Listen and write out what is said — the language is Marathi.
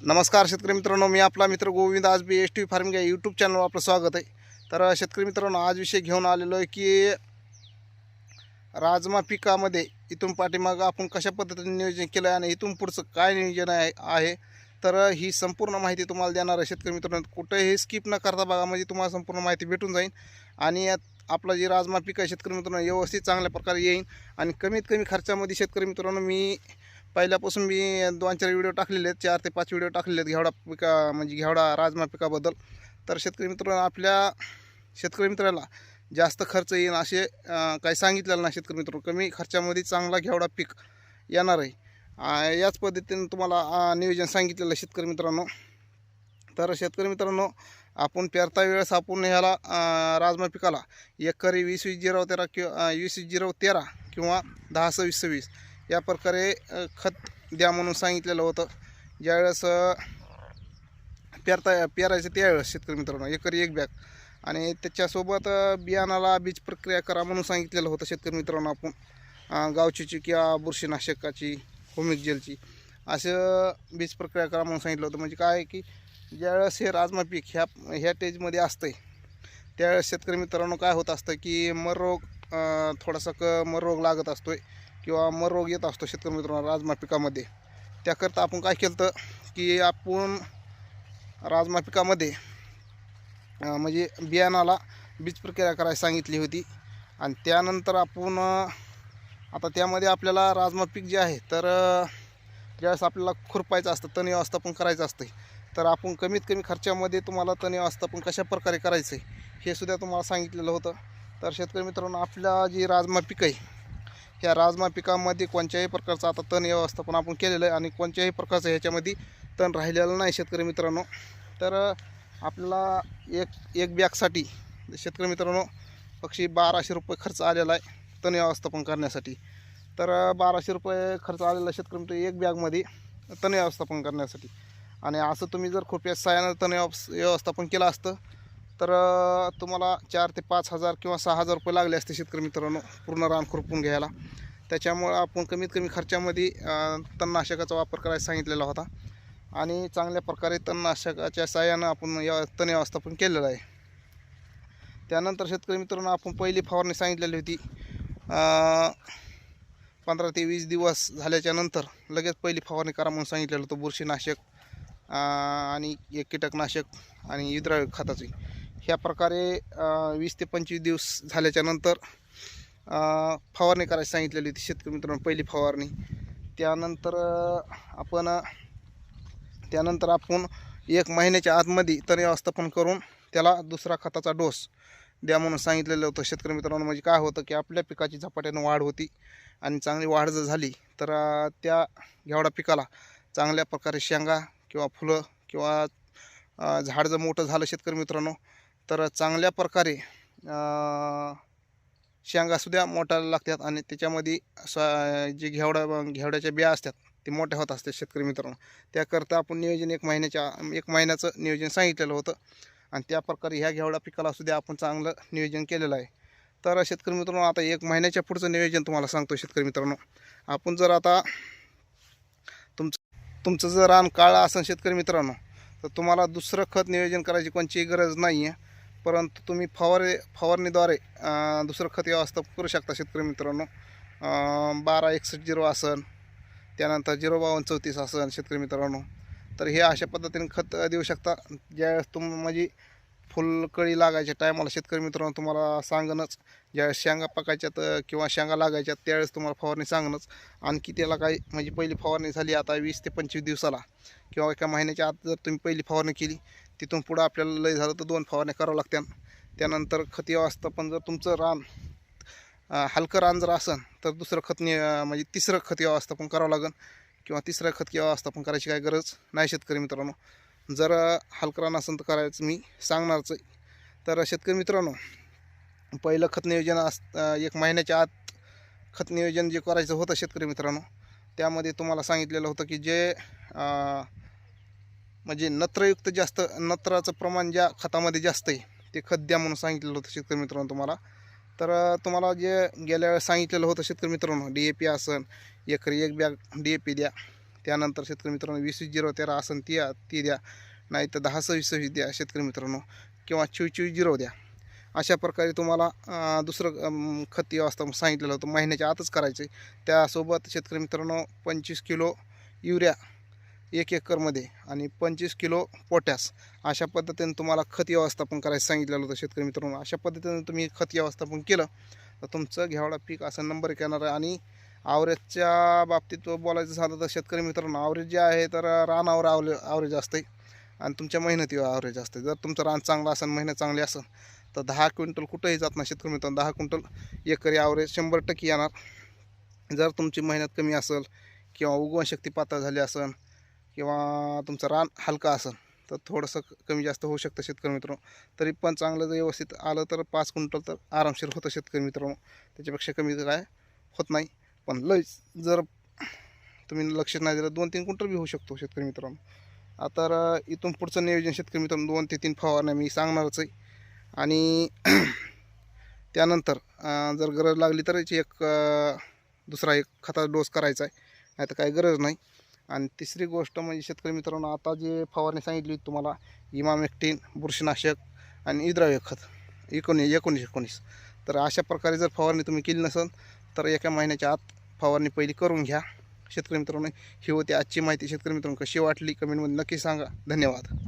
नमस्कार शेतकरी मित्रांनो मी आपला मित्र गोविंद आज बी एस टी फार्मिंग या यूट्यूब चॅनलवर आपलं स्वागत आहे. तर शेतकरी मित्रांनो आज विषय घेऊन आलेलो आहे की राजमा पिकामध्ये इथून पाठीमागं आपण कशा पद्धतीने नियोजन केलं आहे आणि इथून पुढचं काय नियोजन आहे आहे? तर ही संपूर्ण माहिती तुम्हाला देणार आहे शेतकरी मित्रांनो. कुठेही स्किप न करता बघा म्हणजे तुम्हाला संपूर्ण माहिती भेटून जाईल आणि यात जे राजमा पीक आहे शेतकरी मित्रांनो व्यवस्थित चांगल्या प्रकारे येईल आणि कमीत कमी खर्चामध्ये शेतकरी मित्रांनो मी पहिल्यापासून मी दोन चार व्हिडिओ टाकलेले आहेत चार ते पाच व्हिडिओ टाकलेले आहेत घेवडा पिका म्हणजे घेवडा राजमा पिकाबद्दल. तर शेतकरी मित्र आपल्या शेतकरी मित्राला जास्त खर्च येईल असे काही सांगितलेलं नाही शेतकरी मित्र कमी खर्चामध्ये चांगला घेवडा पीक येणार आहे. याच पद्धतीने तुम्हाला नियोजन सांगितलेलं आहे शेतकरी मित्रांनो. तर शेतकरी मित्रांनो आपण पेरता वेळेस आपण ह्याला राजमा पिकाला एकरी वीस वीस झिरो तेरा किंवा वीस वीस तेरा किंवा दहा सव्वीस सव्वीस या प्रकारे खत द्या म्हणून सांगितलेलं होतं. ज्यावेळेस पेरता पेरायचं त्यावेळेस शेतकरी मित्रांनो एकरी एक बॅग. आणि त्याच्यासोबत बियाणाला बीज प्रक्रिया करा म्हणून सांगितलेलं होतं शेतकरी मित्रांनो आपण. गावचीची किंवा बुरशीनाशकाची होमिक जेलची असं बीज प्रक्रिया करा म्हणून सांगितलं होतं. म्हणजे काय आहे की ज्यावेळेस हे राजमा पीक ह्या ह्या टेजमध्ये असतंय त्यावेळेस शेतकरी मित्रांनो काय होत असतं की मर रोग थोडासा क मर रोग लागत असतोय. किंवा मर रोग येत असतो शेतकरी मित्रांनो राजमा पिकामध्ये त्याकरता आपण काय केलं तर की आपण राजमा पिकामध्ये म्हणजे बियाणाला बीज प्रक्रिया करायला सांगितली होती. आणि त्यानंतर आपण आता त्यामध्ये आपल्याला राजमा पीक जे आहे तर ज्यावेळेस आपल्याला खुरपायचं असतं तण व्यवस्थापन करायचं असतं तर आपण कमीत कमी खर्चामध्ये तुम्हाला तण व्यवस्थापन कशा प्रकारे करायचं आहे हे सुद्धा तुम्हाला सांगितलेलं होतं. तर शेतकरी मित्रांनो आपला जी राजमा पीक आहे ह्या राजमा पिकामध्ये कोणत्याही प्रकारचं आता तण व्यवस्थापन आपण केलेलं आहे आणि कोणत्याही प्रकारचं ह्याच्यामध्ये तण राहिलेलं नाही शेतकरी मित्रांनो. तर आपल्याला एक एक बॅगसाठी शेतकरी मित्रांनो पक्षी बाराशे रुपये खर्च आलेला आहे तण व्यवस्थापन करण्यासाठी. तर बाराशे रुपये खर्च आलेला आहे शेतकरी मित्र एक बॅगमध्ये तण व्यवस्थापन करण्यासाठी. आणि असं तुम्ही जर खुरप्या सायानं तण व्यवस्थापन केलं असतं तर तुम्हाला चार ते पाच हजार किंवा सहा हजार रुपये लागले असते शेतकरी मित्रांनो पूर्ण रान खुरपून घ्यायला. त्याच्यामुळं आपण कमीत कमी खर्चामध्ये तणनाशकाचा वापर करायला सांगितलेला होता. आणि चांगल्या प्रकारे तणनाशकाच्या साह्यानं आपण या तण व्यवस्थापन केलेलं आहे. त्यानंतर शेतकरी मित्रांनो आपण पहिली फवारणी सांगितलेली होती. पंधरा ते वीस दिवस झाल्याच्यानंतर लगेच पहिली फवारणी करा म्हणून सांगितलेलं होतं बुरशीनाशक आणि एक कीटकनाशक आणि इद्राव्य खताची. ह्या प्रकारे वीस ते पंचवीस दिवस झाल्याच्यानंतर फवारणी करायची सांगितलेली होती शेतकरी मित्रांनो पहिली फवारणी. त्यानंतर आपण त्यानंतर आपण एक महिन्याच्या आतमध्ये तण व्यवस्थापन करून त्याला दुसरा खताचा डोस द्या म्हणून सांगितलेलं होतं. शेतकरी मित्रांनो म्हणजे काय होतं की आपल्या पिकाची झपाट्यानं वाढ होती आणि चांगली वाढ जर झाली तर त्या घेवडा पिकाला चांगल्या प्रकारे शेंगा किंवा फुलं किंवा झाड जर मोठं झालं शेतकरी मित्रांनो तर चांगल्या प्रकारे शेंगासुद्धा मोठायला लागतात आणि त्याच्यामध्ये स्वा जे घेवडा घेवड्याच्या बिया असतात ते मोठ्या होत असतात शेतकरी मित्रांनो. त्याकरता आपण नियोजन एक महिन्याच्या एक महिन्याचं नियोजन सांगितलेलं होतं आणि त्या प्रकारे ह्या घेवडा पिकाला सुद्धा आपण चांगलं नियोजन केलेलं आहे. तर शेतकरी मित्रांनो आता एक महिन्याच्या पुढचं नियोजन तुम्हाला सांगतो शेतकरी मित्रांनो. आपण जर आता तुमचं तुमचं जर रान काळं असेल शेतकरी मित्रांनो तर तुम्हाला दुसरं खत नियोजन करायची कोणतीही गरज नाही आहे परंतु तुम्ही फवारे फवारणीद्वारे दुसरं खत व्यवस्थापन करू शकता शेतकरी मित्रांनो. बारा एकसष्ट झिरो आसन त्यानंतर झिरो बावन्न चौतीस आसन शेतकरी मित्रांनो. तर हे अशा पद्धतीने खत देऊ शकता. ज्यावेळेस तुम म्हणजे फुलकळी लागायच्या टायमाला शेतकरी मित्रांनो तुम्हाला सांगणंच ज्यावेळेस शेंगा पकायच्यात किंवा शेंगा लागायच्यात त्यावेळेस तुम्हाला फवारणी सांगणंच. आणखी त्याला काही म्हणजे पहिली फवारणी झाली आता वीस ते पंचवीस दिवसाला किंवा एका महिन्याच्या आत जर तुम्ही पहिली फवारणी केली तिथून पुढं आपल्याला लय झालं तर दोन फवारण्या करावं लागत्या त्यानंतर खत व्यवस्थापन जर तुमचं रान हलकं रान जर असेल तर दुसरं खत म्हणजे तिसरं खत व्यवस्थापन करावं लागेल किंवा तिसरं खत व्यवस्थापन करायची काय गरज नाही शेतकरी मित्रांनो. जर हलकं रान असेल तर करायचं मी सांगणारच आहे. तर शेतकरी मित्रांनो पहिलं खत नियोजन अस एक महिन्याच्या आत खत नियोजन जे करायचं होतं शेतकरी मित्रांनो त्यामध्ये तुम्हाला सांगितलेलं होतं की जे म्हणजे नत्रयुक्त जास्त नत्राचं प्रमाण ज्या खतामध्ये जास्त आहे ते खत द्या म्हणून सांगितलेलं होतं शेतकरी मित्रांनो तुम्हाला. तर तुम्हाला जे गेल्या वेळेस सांगितलेलं होतं शेतकरी मित्रांनो डी ए पी आसन एकरी एक बॅग डी ए पी द्या. त्यानंतर शेतकरी मित्रांनो वीस झिरो तेरा आसन ती ती द्या. नाही तर दहा सव्वीस सव्वीस द्या शेतकरी मित्रांनो किंवा चोवीस चोवीस झिरो द्या. अशा प्रकारे तुम्हाला दुसरं खत व्यवस्था सांगितलेलं होतं. महिन्याच्या आतच करायचं आहे त्यासोबत शेतकरी मित्रांनो पंचवीस किलो युरिया एक एकरमध्ये आणि पंचवीस किलो पोटॅस अशा पद्धतीने तुम्हाला खत व्यवस्थापन करायचं सांगितलेलं होतं शेतकरी मित्रांनो. अशा पद्धतीने तुम्ही खत व्यवस्थापन केलं तर तुमचं घ्यावडा पीक असं नंबर एक येणार आहे. आणि आवरेजच्या बाबतीत बोलायचं झालं तर शेतकरी मित्रांनो आवरेज जे आहे तर रानावर आवले आवरेज असते आणि तुमच्या मेहनतीवर आवरेज असते जर तुमचं रान चांगलं असेल मेहनत चांगली असेल तर दहा क्विंटल कुठंही जात नाही शेतकरी मित्रांनो. दहा क्विंटल एकरी आवरेज शंभर टक्के येणार. जर तुमची मेहनत कमी असेल किंवा उगवण शक्ती पातळ झाली असेल किंवा तुमचं रान हलका असेल तर थोडंसं क- कमी जास्त होऊ शकतं शेतकरी मित्रांनो. तरी पण चांगलं जर व्यवस्थित आलं तर पाच क्विंटल तर आरामशीर होतं शेतकरी मित्रांनो. त्याच्यापेक्षा कमी तर काय होत नाही. पण लय जर तुम्ही लक्ष नाही दिलं दोन तीन क्विंटल बी होऊ शकतो शेतकरी मित्रांनो. आता इथून पुढचं नियोजन शेतकरी मित्रांनो दोन ते तीन फवारण्या मी सांगणारच आहे. आणि त्यानंतर जर गरज लागली तर याची एक दुसरा एक खताचा डोस करायचा आहे. नाही तर काही गरज नाही. आणि तिसरी गोष्ट म्हणजे शेतकरी मित्रांनो आता जे फवारणी सांगितली होती तुम्हाला इमामेक्टिन बुरशीनाशक आणि इद्राव्य खत एकोणीस एकोणीस एकोणीस. तर अशा प्रकारे जर फवारणी तुम्ही केली नसेल तर एका महिन्याच्या आत फवारणी पहिली करून घ्या. शेतकरी मित्रांनो ही होती आजची माहिती. शेतकरी मित्रांनो कशी वाटली? कमेंटमध्ये नक्की सांगा. धन्यवाद.